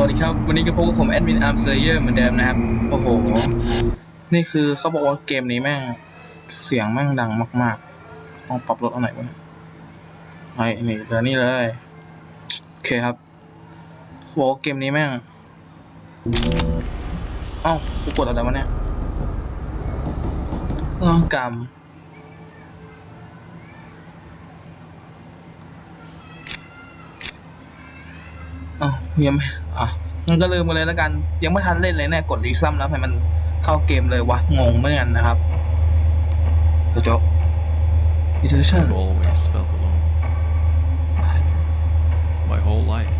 วัสดีครับ วันนี้ก็พบกับผมแอดมินอาร์มเซเยอร์เหมือนเดิมนะครับ โอ้โห นี่คือเขาบอกว่าเกมนี้แม่ง เสียงแม่งดังมากๆต้องปรับลดอันไหนวะไอ้นี่เดี๋ยวนี่เลย โอเคครับเขาบอกว่าเกมนี้แม่งเอ้ากูกดอะไรวะเนี่ยร่างกร ยังไม่อะงั้นก็ลืมไปเลยแล้วกัน ยังไม่ทันเล่นเลยเนี่ยกดรีซัมแล้วให้มันเข้าเกมเลยวะงงเหมือนกันนะครับตัวจบ Iteration I've always felt alone. My whole life.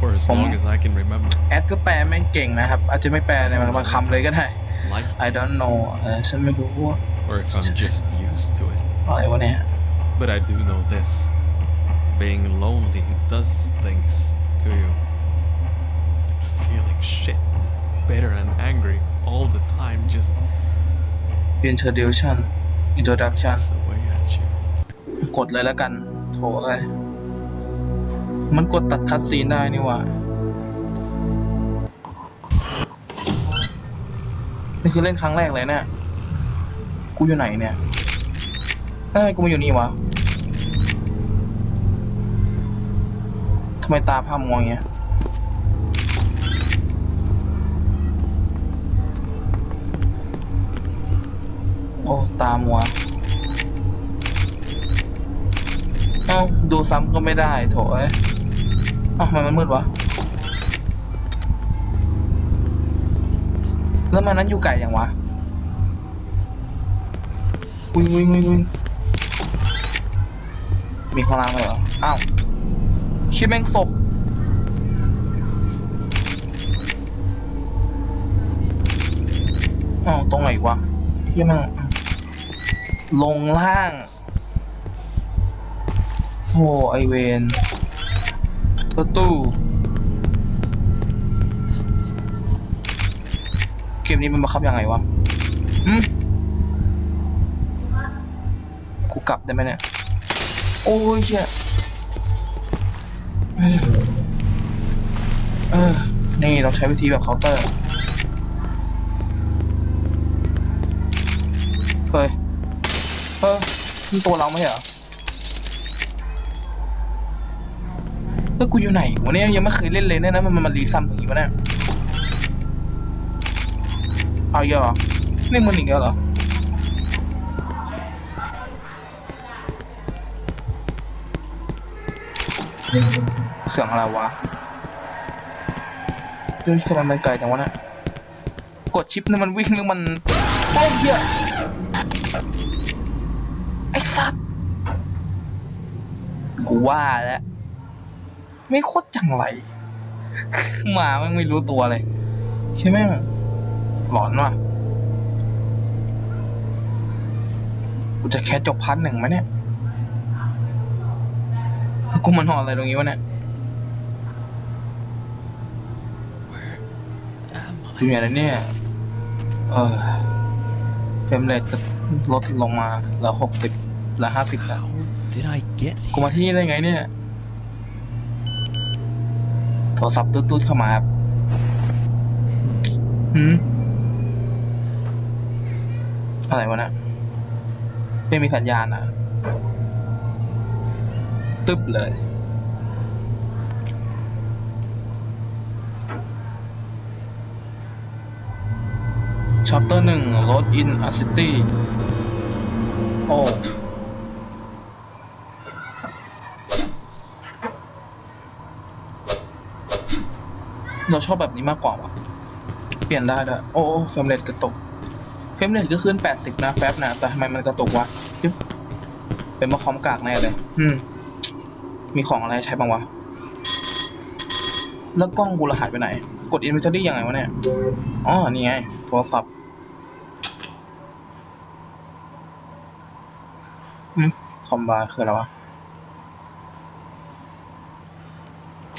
For as From- long as I can remember. แอดก็แปลแม่งเก่งนะครับ อาจจะไม่แปลในบางบางคำเลยก็ได้ Like I don't know เออฉันไม่รู้ว่า or if I'm just used to it. อะไรวะเนี่ย But I do know this. Being lonely does things to you. Feeling shit, bitter and angry all the time just Introduction Introduction eats away at you. กดเลยแล้วกัน โถเลย มันกดตัดคัดซีนได้นี่หว่า นี่คือเล่นครั้งแรกเลยเนี่ย กูอยู่ไหนเนี่ยเอ้ยกูมาอยู่นี่วะ ทำไมตาพร่ามองอย่างเงี้ยโอ้ ตามัว เอ้า ดูซ้ำก็ไม่ได้โถเอ้ยเอ้าทำไมมันมืดวะ แล้วมันนั้นอยู่ไกลอย่างวะ วิ่งวิ่งวิ่งวิ่งมีข้างล่างเลยเหรอ อ้าว ชิบแม่งศพอ้าวตรงไหนวะที่แม่งลงล่างโอ้ไอเวนประตูเกมนี้มันบังคับยังไงวะอืมกูกลับได้ไหมเนี่ย โอ้ยเชี่ย เออเออ นี่ต้องใช้วิธีแบบเคาน์เตอร์ เฮ้ย เออนี่ตัวเราไม่เหรอแล้วกูอยู่ไหนวะเนี่ยยังไม่เคยเล่นเลยเนี่ยนะมันมันมันรีซัมตรงนี้วะเนี่ยเอาอีกแล้วเหรอนี่มึงอีกแล้วเหรอ เสียงอะไรวะเรื่องทำไมมันไกลจังวะเนี่ยกดชิปนี่มันวิ่งหรือมันโอ้ยเหี้ยไอ้สัตว์กูว่าแล้วไม่โคตรจังไรหมามันไม่รู้ตัวเลยใช่ไหมหลอนว่ะกูจะแค่จบพันหนึ่งไหมเนี่ย กูมันหอนอะไรตรงนี้วะเนี่ย Where am ดูอย่างไรเนี่ย เออเฟรมเรทจะลดลงมาเหลือหกสิบเหลือห้าสิบ I? แล้ว How did I get กู here? มาที่นี่ได้ไงเนี่ย โทรศัพท์ตุ๊ดๆเข้ามาครับหืมอะไรวะเนะไม่มีสัญญาณอะ ตึ๊บเลย ชัปเตอร์หนึ่งรถอินอาซิตี้โอ้เราชอบแบบนี้มากกว่าวะเปลี่ยนได้ด้วยโอ้เฟรมเรทกระตุก เฟรมเรทก็ขึ้น 80 นะ แฟบนะ แต่ทำไมมันกระตุกวะจึ๊บเป็นมาคอมกากแน่เลย อืม มีของอะไรใช้บ้างวะ แล้วกล้องกูละหายไปไหน กด inventory ยังไงวะเนี่ย อ๋อ นี่ไง โทรศัพท์อืมคอมบาร์คืออะไรวะ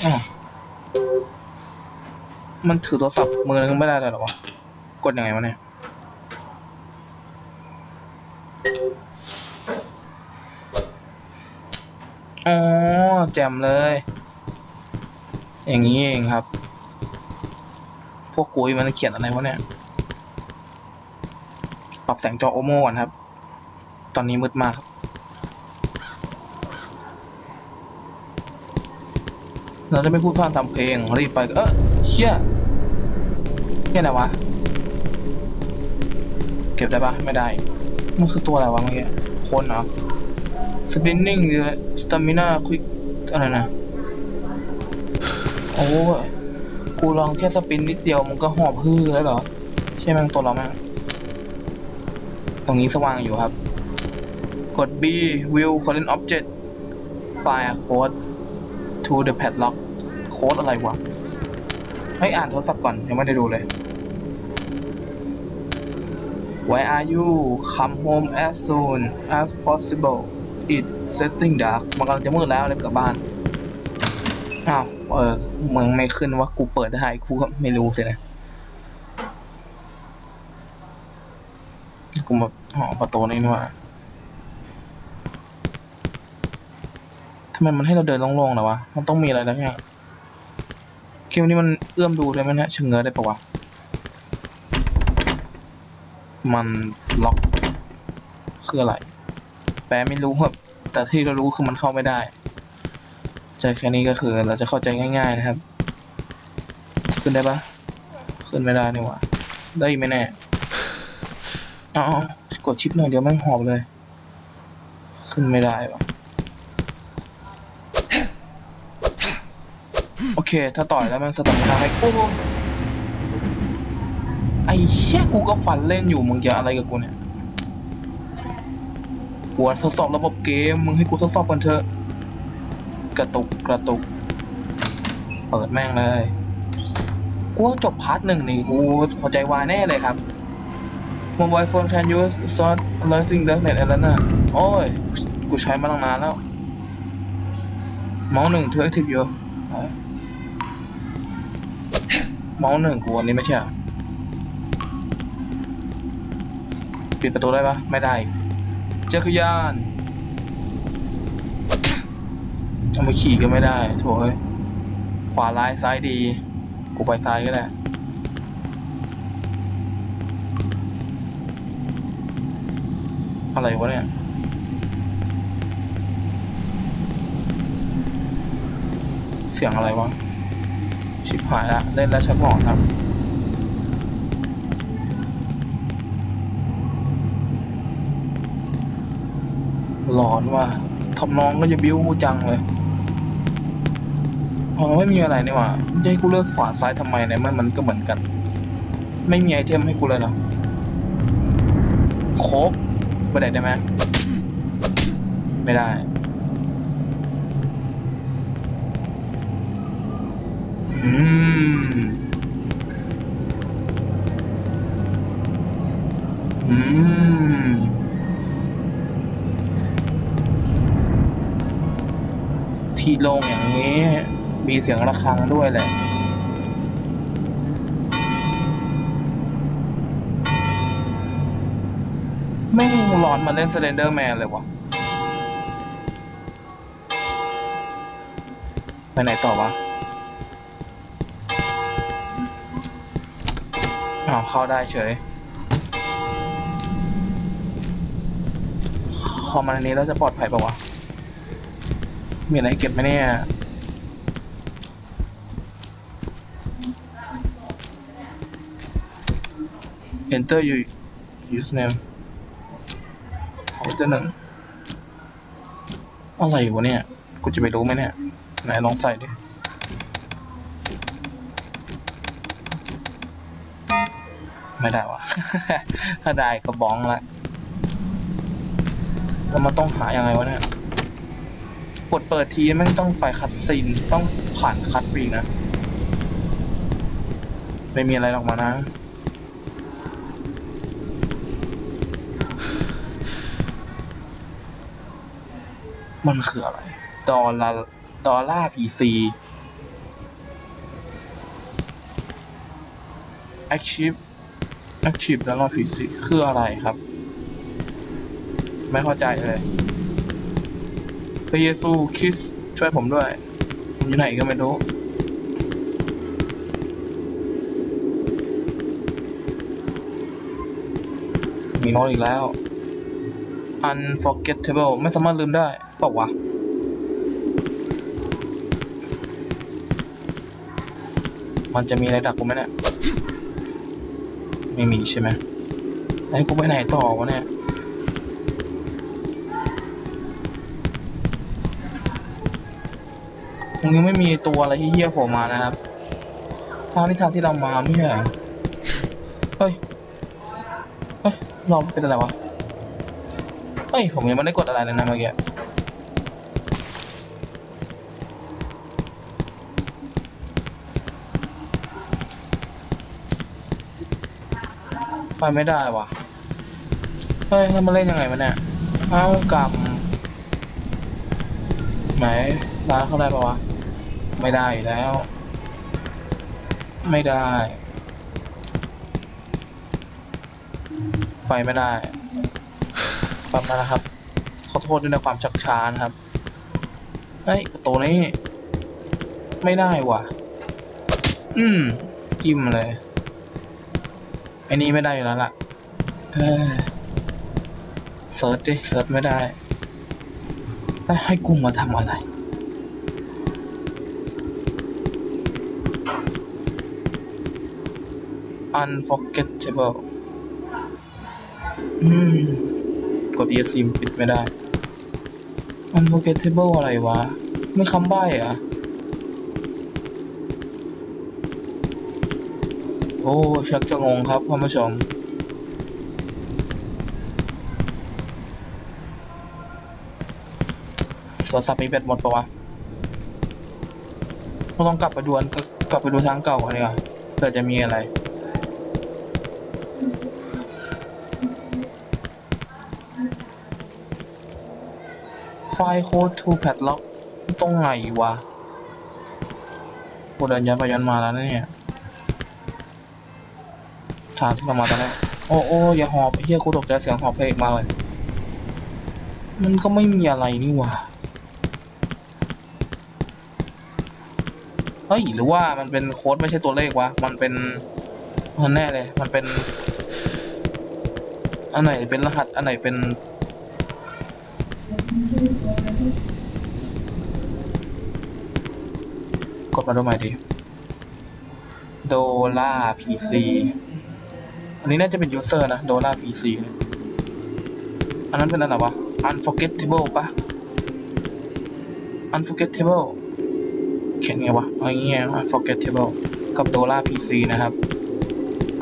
อ๋อมันถือโทรศัพท์มือนึงไม่ได้เลยหรอวะ กดยังไงวะเนี่ย อ๋อ แจ่มเลย อย่างนี้เองครับ พวกกุยมันเขียนอะไรวะเนี่ย ปรับแสงจอโอโมก่อนครับ ตอนนี้มืดมากครับเราจะไม่พูดพร่ำทำเพลงรีบไป เออเชี่ยเชี่ยอะไรวะ เก็บได้ปะไม่ได้ มันคือตัวอะไรวะเมื่อกี้ คนเหรอ spinning หรือ stamina quick อะไรนะโอ้ยกูลองแค่สปินนิดเดียวมันก็หอบฮือแล้วเหรอ ใช่ไหมงตัวเราแม่งตรงนี้สว่างอยู่ครับ กด B view current object file code to the padlock โค้ดอะไรวะ ให้อ่านโทรศัพท์ก่อน ยังไม่ได้ดูเลย Where are you come home as soon as possible It setting dark มันกำลังจะมืดแล้วเลยกลับบ้าน อ้าว เออมึงไม่ขึ้นว่ากูเปิดได้กูก็ไม่รู้สินะ กูมาหอประตูนี่นี่ว่าทำไมมันให้เราเดินโล่งๆนะวะ มันต้องมีอะไรแล้วเนี่ยเกมนี้มันเอื้อมดูได้ไหมนะชะเง้อได้ปะวะ มันล็อกคืออะไร แปลไม่รู้ครับ แต่ที่เรารู้คือมันเข้าไม่ได้ใจแค่นี้ก็คือเราจะเข้าใจง่าย ๆนะครับ ขึ้นได้ปะขึ้นไม่ได้นี่หว่าได้ไหมแน่อ๋อกดชิปหน่อยเดี๋ยวแม่งหอบเลย ขึ้นไม่ได้ปะโอเค ถ้าต่อยแล้วม่งสตามินาให้โอ้ไอ้เชี่ยกูก็ฟันเล่นอยู่มึงจะอะไรกับกูเนี่ย กูทดสอบระบบเกม มึงให้กูทดสอบกันเถอะ กระตุกกระตุก เปิดแม่งเลยกูจบพาร์ทหนึ่งนี่กูหัวใจวายแน่เลยครับ Mobile phone can use start alerting darknet อะไรน่ะโอ้ย กูใช้มาตั้งนานแล้ว เมาส์หนึ่ง to active your เมาส์หนึ่งกูอันนี้ไม่ใช่เหรอปิดประตูได้ปะไม่ได้ จักรยานเอามาขี่ก็ไม่ได้โถเอ้ยขวาร้ายซ้ายดี กูไปซ้ายก็ได้อะไรวะเนี่ยเสียงอะไรวะ ชิบหายละเล่นแล้วชักหลอนครับ หลอนว่ะทำน้องก็จะบิ้วกูจังเลยอ๋อไม่มีอะไรนี่หว่าจะให้กูเลือกขวาซ้ายทำไมเนี่ยมันมันก็เหมือนกัน ไม่มีไอเทมให้กูเลยเหรอโคกไปไหนได้ไหมไม่ได้ อืม อืม ที่โล่งอย่างนี้ มีเสียงระฆังด้วยแหละแม่งร้อนมาเล่น Slender Man เลยวะไปไหนต่อวะอ้าวเข้าได้เฉยคอมมันอันนี้แล้วจะปลอดภัยปะวะ มีอะไรเก็บไหมเนี่ยเ enter your username enter หนึ่งอะไรวะเนี่ย กูจะไปรู้ไหมเนี่ย ไหนลองใส่ดิไม่ได้วะ ถ้าได้ก็บ้องละแล้วมันต้องหายังไงวะเนี่ย กดเปิดทีแม่งต้องไปคัดซีนต้องผ่านคัดปีนะ ไม่มีอะไรหรอกมานะมันคืออะไร ดอลลาดอลลาร์พีซี achieve achieve ดอลลาร์พีซีคืออะไรครับ ไม่เข้าใจเลย พระเยซูคริสช่วยผมด้วยผมอยู่ไหนก็ไม่รู้มีน้อยอีกแล้ว unforgettable ไม่สามารถลืมได้ปล่าวะมันจะมีอะไรดักกูไหมเนี่ยไม่มีใช่ไหมไอ้กูไปไหนต่อวะเนี่ย งยังไม่มีตัวอะไรที่เหี้ยโผล่มานะครับทางที่ทางที่เรามาไม่ใช่เฮ้ย เฮ้ย เราเป็นอะไรวะ เฮ้ย ผมยังไม่ได้กดอะไรเลยนะเมื่อกี้ไปไม่ได้วะเฮ้ยให้มาเล่นยังไงวะเนี่ย เอ้ากลับไหนร้านเขาได้ปะวะ ไม่ได้แล้ว ไม่ได้ ไปไม่ได้ปรับมาแล้วครับ ขอโทษด้วยในความชักช้านะครับ เฮ้ยประตูนี้ ไม่ได้ว่ะ อืมจิ้มเลยไอ้นี้ไม่ได้อยู่แล้วล่ะเออเซิร์ชดิเซิร์ชไม่ได้ ให้กูมาทำอะไร unforgettable อืม กด ESC ปิดไม่ได้ unforgettable อะไรวะ ไม่คำใบ้อะโอ้ ชักจะงงครับท่านผู้ชมโทรศัพท์มีแบตหมดปะวะเราต้องกลับไปดูอันกลับไปดูทางเก่าก่อนดีกว่าเผื่อจะมีอะไร ไฟล์โค้ด to padlock ตรงไหนวะกูเดินย้อนไปย้อนมาแล้วเนี่ยทางที่เรามาตอนแรกโอ้โอ้อย่าหอบไอ้เฮียกูตกใจเสียงหอบเพลงมาเลย มันก็ไม่มีอะไรนี่ว่าเฮ้ยหรือว่ามันเป็นโค้ดไม่ใช่ตัวเลขวะ มันเป็นมันแน่เลย มันเป็น อันไหนเป็นรหัส อันไหนเป็น กดมาดูใหม่ดิโดล่าพีซีอันนี้น่าจะเป็นยูเซอร์นะโดล่าพีซีอันนั้นเป็นอะไรวะ unforgettable ปะ unforgettable เขียนไงวะเอาอย่างเงี้ย unforgettable กับโดล่าพีซีนะครับ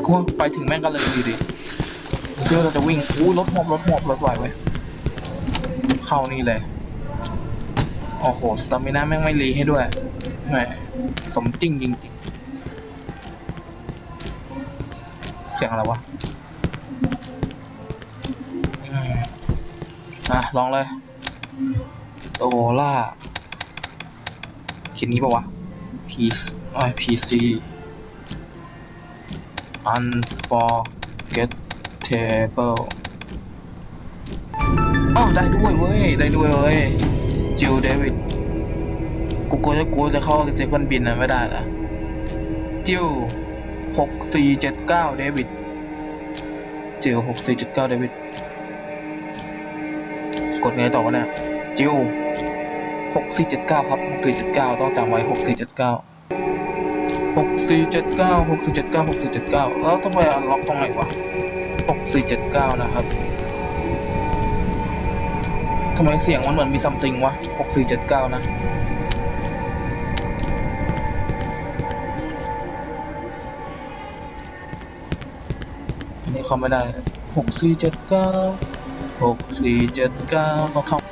กูไปถึงแม่งก็เลยดีดิดูซิว่าเราจะวิ่งอู้รถหอบรถหอบรถไหวเว้ย เข้านี่เลย โอ้โห สตามิน่าแม่งไม่รีให้ด้วยแหมสมจริงจริงเสียงอะไรวะอะ ลองเลย โตล่าเขียนนี้ปะวะ P ไอ PC unforgettable อ้าว ได้ด้วยเว้ย ได้ด้วยเว้ย จิลเดวิด กูกลัวจะกูจะเข้าเซคอนบินนะไม่ได้ละจิลหกสี่เจ็ดเก้าเดวิด จิลหกสี่เจ็ดเก้าเดวิด กดไงต่อวะเนี่ย จิลหกสี่เจ็ดเก้าครับหกสี่เจ็ดเก้าต้องจำไว้หกสี่เจ็ดเก้าหกสี่เจ็ดเก้าหกสี่เจ็ดเก้าหกสี่เจ็ดเก้าแล้วต้องไปอันล็อกตรงไหนวะหกสี่เจ็ดเก้านะครับ ทำไมเสียงมันเหมือนมีซัมซิงวะหกสี่เจ็ดเก้านะ อันนี้เขาไม่ได้หกสี่เจ็ดเก้าหกสี่เจ็ดเก้าต้องเข้า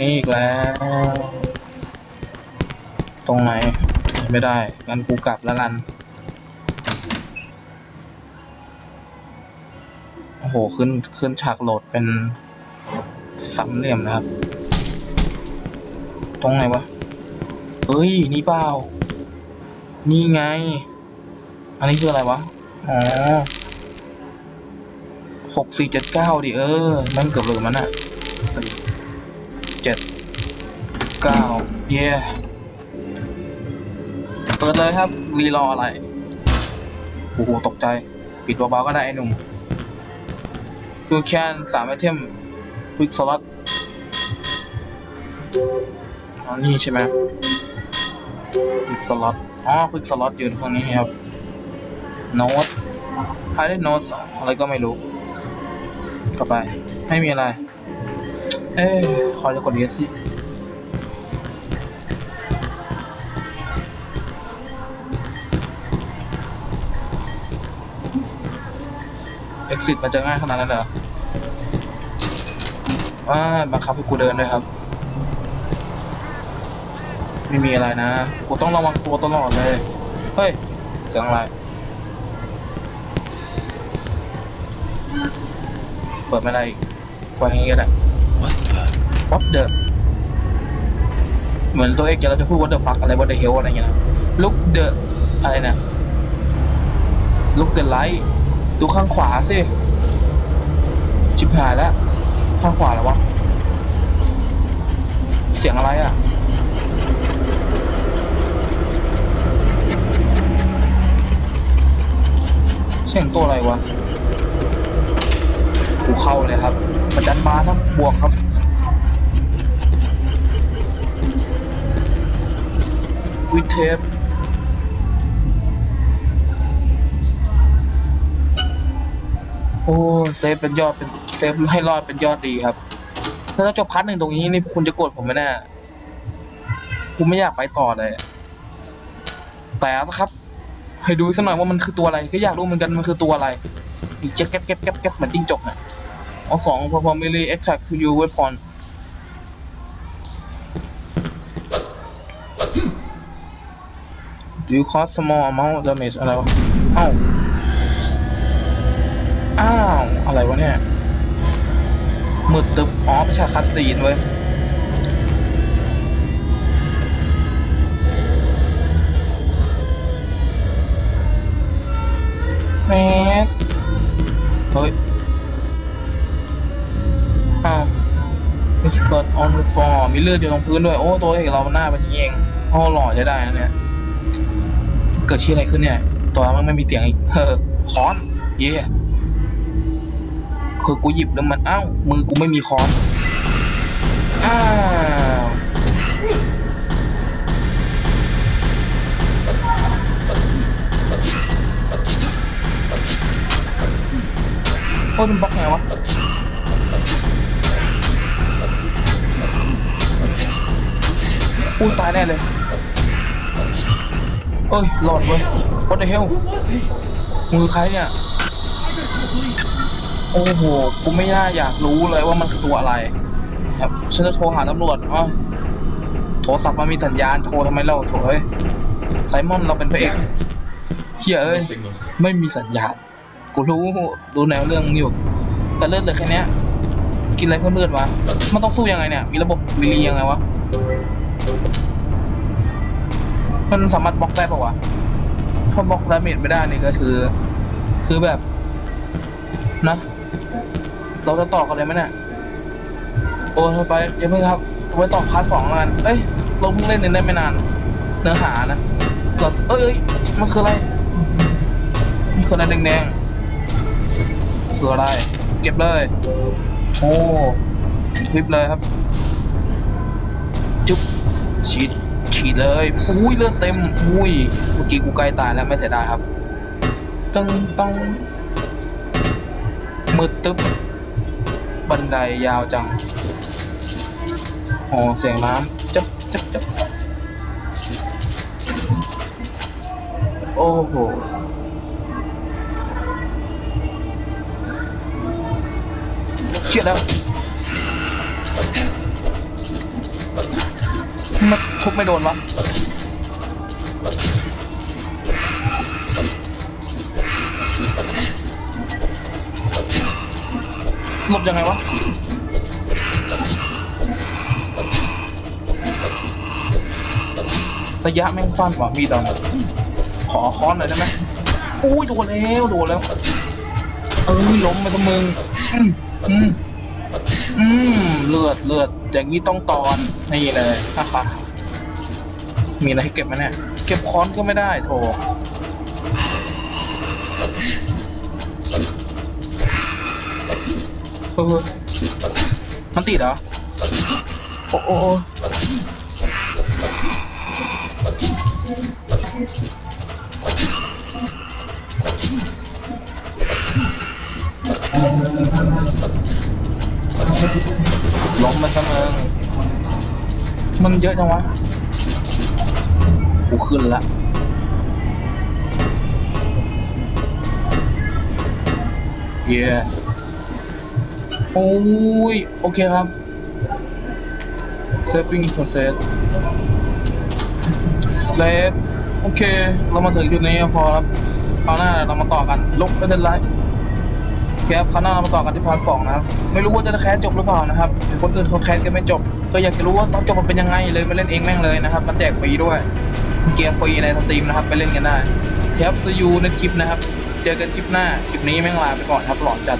นี่อีกแล้ว ตรงไหน ไม่ได้ งั้นกูกลับแล้วกัน โอ้โห ขึ้น ขึ้นฉากโหลดเป็นสามเหลี่ยมนะครับ ตรงไหนวะ เฮ้ย นี่เปล่า นี่ไง อันนี้คืออะไรวะ อ๋อหกสี่เจ็ดเก้าดิ เออ มันเกือบเลืมมันอะสี่เจ็ด เก้าเย่เปิดเลยครับ รีรออะไร โอ้โห ตกใจ ปิดเบาๆก็ได้ไอ้หนุ่มดูแคนสามไอเทมควิกสล็อตอ๋อนี่ใช่ไหมควิกสล็อตอ๋อควิกสล็อตอยู่ตรงนี้ครับ โน้ตไฮได้โน้ตอะไรก็ไม่รู้เข้าไป ไม่มีอะไร เอ้ยขอจะกดเยสสิ exit มันจะง่ายขนาดนั้นเหรอว่าบังคับให้กูเดินด้วยครับ ไม่มีอะไรนะ กูต้องระวังตัวตลอดเลย เฮ้ยเสียงอะไร เปิดไม่ได้อีกไว้อย่างงี้ก็ได้ What the? what the เหมือนตัวเอกจะเราจะพูด what the fuck อะไร what the hell อะไรอย่างเงี้ยนะ look the อะไรนะ look the light ดูข้างขวาสิชิบหายแล้วข้างขวาแล้ววะ เสียงอะไรอะ เสียงตัวอะไรวะกูเข้าเลยครับมันดันมาครับบวกครับวิเทป โอ้เซฟเป็นยอดเป็นเซฟให้รอดเป็นยอดดีครับถ้าเราจบพาร์ทหนึ่งตรงนี้นี่คุณจะโกรธผมไหมแน่กูไม่อยากไปต่อเลย แต่สครับให้ดูสักหน่อยว่ามันคือตัวอะไรก็อยากรู้เหมือนกันมันคือตัวอะไรอีกเจ็บแก๊บแก๊บแก๊บแก๊บเหมือนจิ้งจกเนี่ยเอาสอง perform melee attack to you weapon do you cause small amount damage อะไรวะเอ้า อ้าว อะไรวะเนี่ยมืดตึบอ๋อไม่ใช่คัดซีนเว้ยแมสเฮ้ยอ้าว It's blood on the floor มีเลือดอยู่ตรงพื้นด้วย โอ้ ตัวเอกเราหน้าเป็นย่างนี้เองโอ้หล่อใช้ได้นะเนี่ย เกิดที่อะไรขึ้นเนี่ย ตัวเรามันไม่มีเตียงอีกเฮ้อคอน เย่ คือกูหยิบแล้วมันอ้าวมือกูไม่มีค้อนอ้าวโอ้ยมันบล็อกไงวะอุ้ยตายแน่เลยเอ้ยหลอดเว้ย what the hell มือใครเนี่ย โอ้โห กูไม่น่าอยากรู้เลยว่ามันคือตัวอะไร ครับ ฉันจะโทรหาตำรวจอ๋อโทรศัพท์มันมีสัญญาณโทรทำไมเล่าโถเอ้ย ไซมอนเราเป็นพระเอกเฮียเอ้ย ไม่มีสัญญาณ กูรู้รู้แนวเรื่องอยู่ แต่เลือดเลยแค่เนี้ยกินอะไรเพิ่มเลือดวะ มันต้องสู้ยังไงเนี่ย มีระบบมิลลียังไงวะ มันสามารถบล็อกได้ปะวะ ถ้าบล็อกดาเมจไม่ได้นี่ก็คือ คือแบบ นะ เราจะต่อกันเลยไหมเนี่ยโอ้ยไปย่าเพิ่งครับไว้ต่อพาร์ทสองแล้วกันเอ้ยเราเพิ่งเล่นได้ไม่นาน เนื้อหานะเราเอ้ยเอ้ยมันคืออะไรมันคืออะไรแดงๆคืออะไร เก็บเลย โอ้คลิปเลยครับ จุ๊บฉีดฉีดเลยอุ้ยเลือดเต็มอุ้ยเมื่อกี้กูใกล้ตายแล้วไม่เสียดายครับต้องต้องมืดตึ๊บ บันไดยาวจังอ๋อเสียงน้ำจับจับจับโอ้โหเครียดแล้วมันทุบไม่โดนวะ หลบยังไงวะระยะแม่งสั้นกว่ามีดตอนขอค้อนหน่อยได้ไหมอุ้ยโดนแล้วโดนแล้ว เอ้ยล้มไปกับมึงอืมอืมอืมเลือดเลือดอย่างนี้ต้องตอนนี่เลยฮ่าฮ่ามีอะไรให้เก็บไหมเนี่ย เก็บค้อนก็ไม่ได้โถ เออมันติดเหรอ โอ้โอ้โอ้ล้มมาซะมึงมันเยอะจังวะกูขึ้นละเย้ yeah. โอ้ย โอเคครับ saving process save โอเค เรามาถึงจุดนี้พอครับคราวหน้าเรามาต่อกันลุกก็ได้ไลฟ์คครับคราวหน้าเรามาต่อกันที่พาร์ทสองนะครับ ไม่รู้ว่าจะแคสจบหรือเปล่านะครับเห็นคนอื่นเขาแคสกันไม่จบ ก็อยากจะรู้ว่าตอนจบมันเป็นยังไงเลยมาเล่นเองแม่งเลยนะครับมันแจกฟรีด้วย เกมฟรีในสตรีมนะครับไปเล่นกันได้ครับซียูในคลิปนะครับ เจอกันคลิปหน้า คลิปนี้แม่งลาไปก่อนครับหลอนจัด